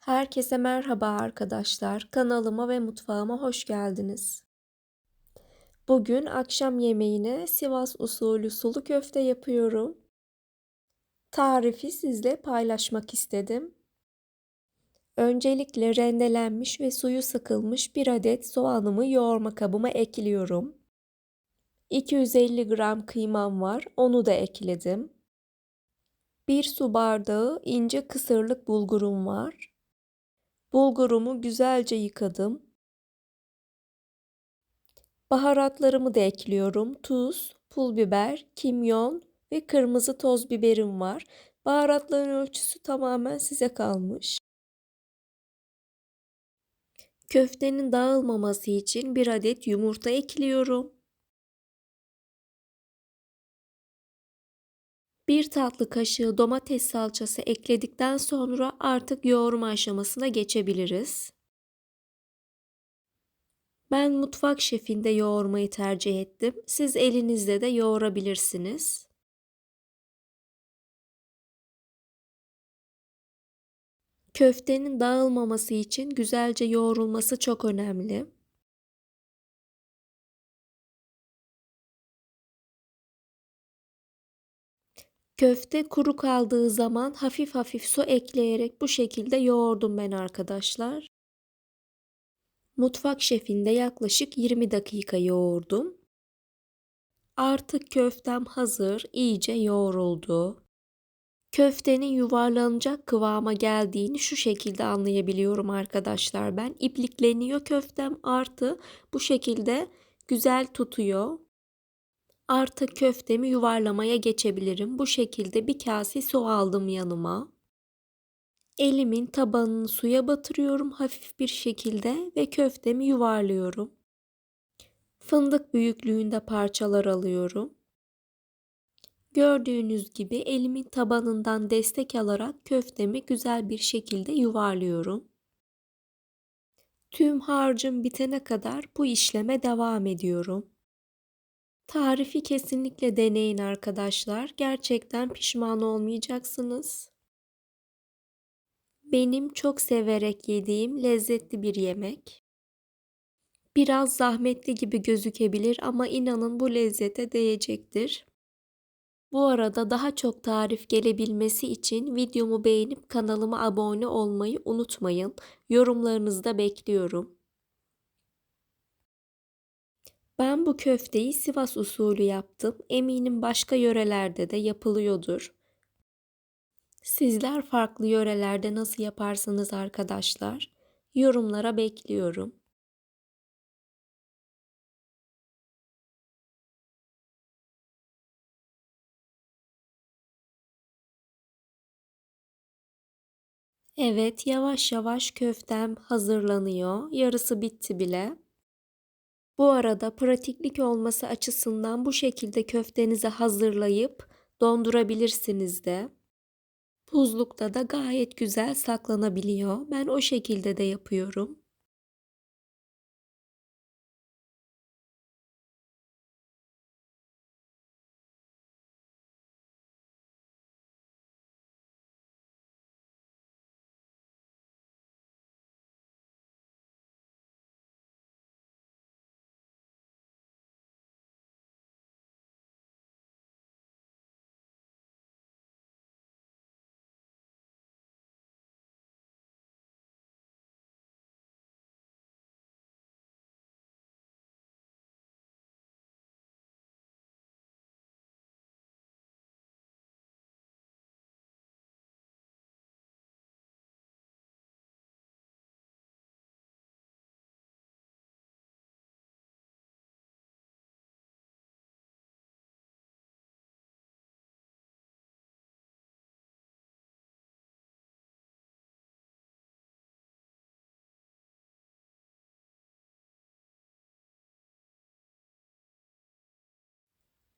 Herkese merhaba arkadaşlar. Kanalıma ve mutfağıma hoş geldiniz. Bugün akşam yemeğine Sivas usulü sulu köfte yapıyorum. Tarifi sizle paylaşmak istedim. Öncelikle rendelenmiş ve suyu sıkılmış bir adet soğanımı yoğurma kabıma ekliyorum. 250 gram kıymam var. Onu da ekledim. 1 su bardağı ince kısırlık bulgurum var. Bulgurumu güzelce yıkadım. Baharatlarımı da ekliyorum. Tuz, pul biber, kimyon ve kırmızı toz biberim var. Baharatların ölçüsü tamamen size kalmış. Köftenin dağılmaması için bir adet yumurta ekliyorum. Bir tatlı kaşığı domates salçası ekledikten sonra artık yoğurma aşamasına geçebiliriz. Ben mutfak şefinde yoğurmayı tercih ettim. Siz elinizde de yoğurabilirsiniz. Köftenin dağılmaması için güzelce yoğrulması çok önemli. Köfte kuru kaldığı zaman hafif hafif su ekleyerek bu şekilde yoğurdum ben arkadaşlar. Mutfak şefinde yaklaşık 20 dakika yoğurdum. Artık köftem hazır, iyice yoğruldu. Köftenin yuvarlanacak kıvama geldiğini şu şekilde anlayabiliyorum arkadaşlar ben. İplikleniyor köftem artı bu şekilde güzel tutuyor. Artık köftemi yuvarlamaya geçebilirim. Bu şekilde bir kase su aldım yanıma. Elimin tabanını suya batırıyorum hafif bir şekilde ve köftemi yuvarlıyorum. Fındık büyüklüğünde parçalar alıyorum. Gördüğünüz gibi elimin tabanından destek alarak köftemi güzel bir şekilde yuvarlıyorum. Tüm harcım bitene kadar bu işleme devam ediyorum. Tarifi kesinlikle deneyin arkadaşlar. Gerçekten pişman olmayacaksınız. Benim çok severek yediğim lezzetli bir yemek. Biraz zahmetli gibi gözükebilir ama inanın bu lezzete değecektir. Bu arada daha çok tarif gelebilmesi için videomu beğenip kanalıma abone olmayı unutmayın. Yorumlarınızı da bekliyorum. Ben bu köfteyi Sivas usulü yaptım. Eminim başka yörelerde de yapılıyordur. Sizler farklı yörelerde nasıl yaparsınız arkadaşlar? Yorumlara bekliyorum. Evet, yavaş yavaş köftem hazırlanıyor. Yarısı bitti bile. Bu arada pratiklik olması açısından bu şekilde köftenizi hazırlayıp dondurabilirsiniz de. Buzlukta da gayet güzel saklanabiliyor. Ben o şekilde de yapıyorum.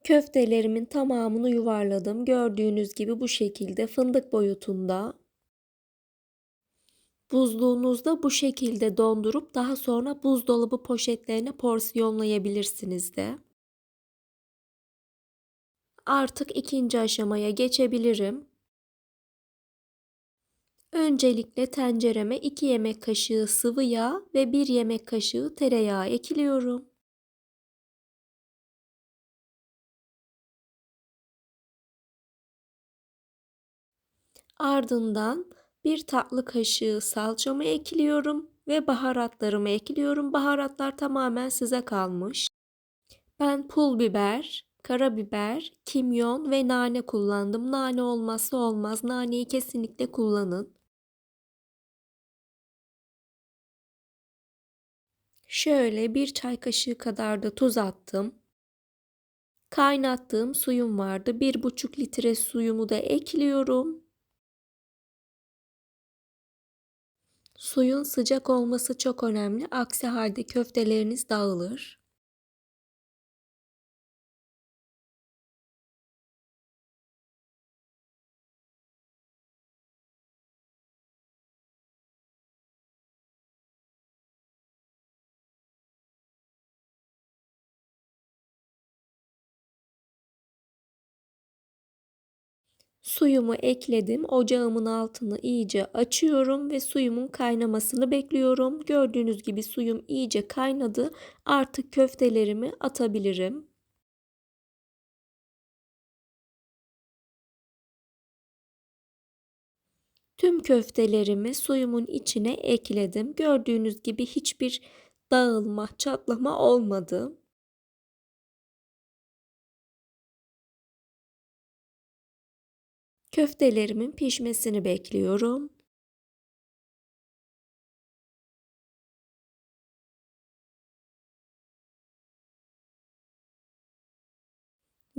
Köftelerimin tamamını yuvarladım. Gördüğünüz gibi bu şekilde fındık boyutunda. Buzluğunuzda bu şekilde dondurup daha sonra buzdolabı poşetlerine porsiyonlayabilirsiniz de. Artık ikinci aşamaya geçebilirim. Öncelikle tencereme 2 yemek kaşığı sıvı yağ ve 1 yemek kaşığı tereyağı ekliyorum. Ardından 1 tatlı kaşığı salçamı ekliyorum ve baharatlarımı ekliyorum. Baharatlar tamamen size kalmış. Ben pul biber, karabiber, kimyon ve nane kullandım. Nane olmazsa olmaz. Naneyi kesinlikle kullanın. Şöyle bir çay kaşığı kadar da tuz attım. Kaynattığım suyum vardı. Bir buçuk litre suyumu da ekliyorum. Suyun sıcak olması çok önemli. Aksi halde köfteleriniz dağılır. Suyumu ekledim. Ocağımın altını iyice açıyorum ve suyumun kaynamasını bekliyorum. Gördüğünüz gibi suyum iyice kaynadı. Artık köftelerimi atabilirim. Tüm köftelerimi suyumun içine ekledim. Gördüğünüz gibi hiçbir dağılma, çatlama olmadı. Köftelerimin pişmesini bekliyorum.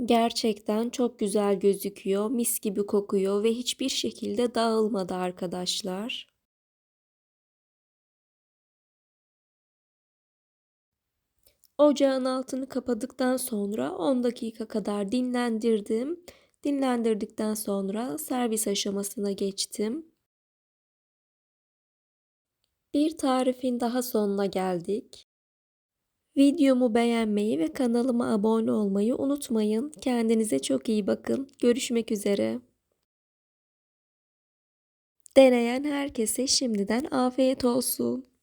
Gerçekten çok güzel gözüküyor, mis gibi kokuyor ve hiçbir şekilde dağılmadı arkadaşlar. Ocağın altını kapadıktan sonra 10 dakika kadar dinlendirdim. Dinlendirdikten sonra servis aşamasına geçtim. Bir tarifin daha sonuna geldik. Videomu beğenmeyi ve kanalıma abone olmayı unutmayın. Kendinize çok iyi bakın. Görüşmek üzere. Deneyen herkese şimdiden afiyet olsun.